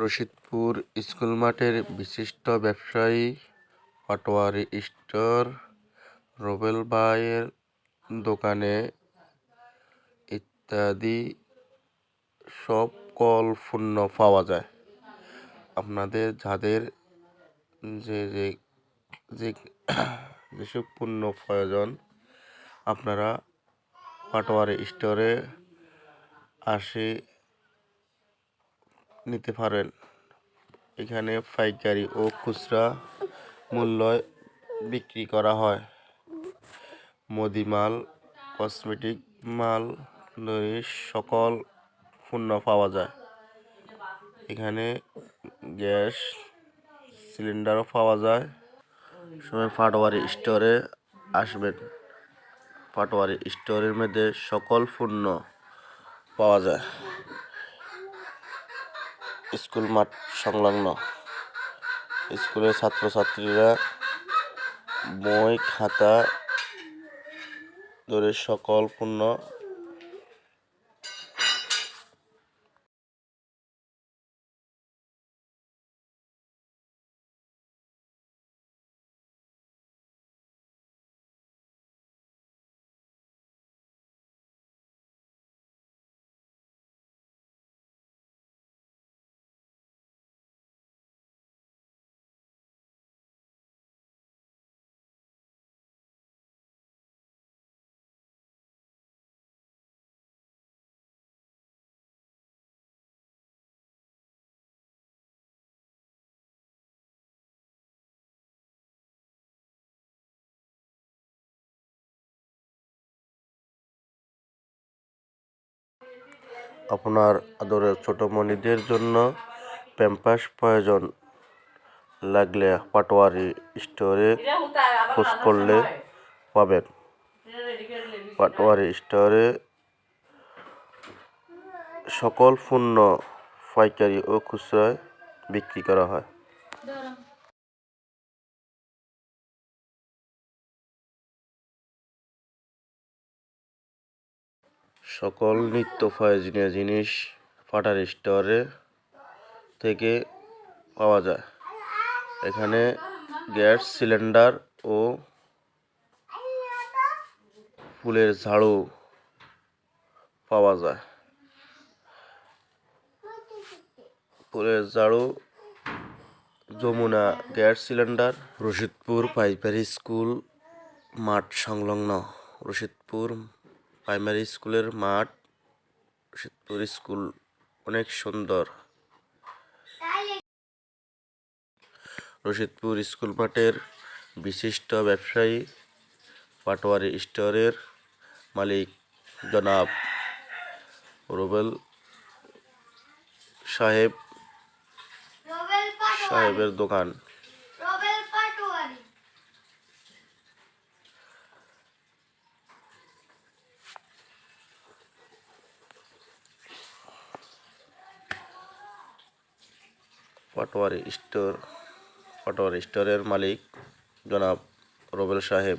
Rashidpur school মাঠের বিশিষ্ট ব্যবসায়ী পাটোয়ারি স্টোর রুবেল ভাইয়ের দোকানে ইত্যাদি সব কল পণ্য পাওয়া যায়। আপনাদের যাদের যে যে যে, যেসব পণ্য প্রয়োজন, আপনারা পাটোয়ারি স্টোরে আসে নিতে পারেন। এখানে পাইকারি ও খুচরা মূল্যে বিক্রি করা হয়। মুদি মাল কসমেটিক মাল সকল পণ্য পাওয়া যায়। এখানে গ্যাস সিলিন্ডারও পাওয়া যায়। সবাই পাটোয়ারি স্টোরে আসবেন। পাটোয়ারি স্টোরের মধ্যে সকল পণ্য পাওয়া যায়। স্কুল মাঠ সংলগ্ন। স্কুলের ছাত্রছাত্রীরা বই খাতা ধরে সকল পণ্য আপনার আদরের ছোট মনিদের জন্য প্যাম্পাস প্রয়োজন লাগলে পাটোয়ারি স্টোরে খোঁজ করলে পাবেন। পাটোয়ারি স্টোরে সকল পণ্য, পাইকারি ও খুচরায় বিক্রি করা হয়। সকল নিত্য প্রয়োজনীয় জিনিস পাটার স্টোরে থেকে পাওয়া যায়। এখানে গ্যাস সিলিন্ডার ও ফুলের ঝাড়ু পাওয়া যায়। ফুলের ঝাড়ু, যমুনা গ্যাস সিলিন্ডার, রশিদপুর পাইকারি স্কুল, মাঠ সংলগ্ন রশিদপুর প্রাইমারি স্কুলের মাঠ রশিদপুর স্কুল অনেক সুন্দর। রশিদপুর স্কুল মাঠের বিশিষ্ট ব্যবসায়ী, পাটোয়ারি স্টোরের মালিক জনাব রুবেল সাহেব। সাহেবের দোকান রবেল পাটোয়ারি পাটোয়ারি স্টোর পাটোয়ারি স্টোরের মালিক জনাব রুবেল সাহেব।